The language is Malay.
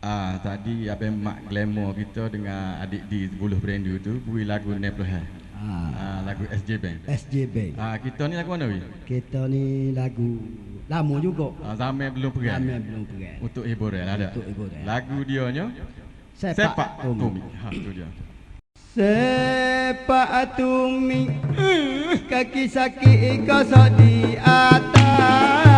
Ah tadi abang mak glamour kita dengan adik di buluh brand tu bui lagu Nepal. Ah ah lagu SJ Band. SJ Ah kita ni lagu mana Wi? Kita ni lagu lama juga. Ah zaman belum pergi. Zaman belum pergi. Untuk hiburan ada. Untuk hiburan. Lagu dia nya Sepak, Sepak Tumi. Tumi. Ha tu dia. Sepak Tumi kaki sakit kosok di atas.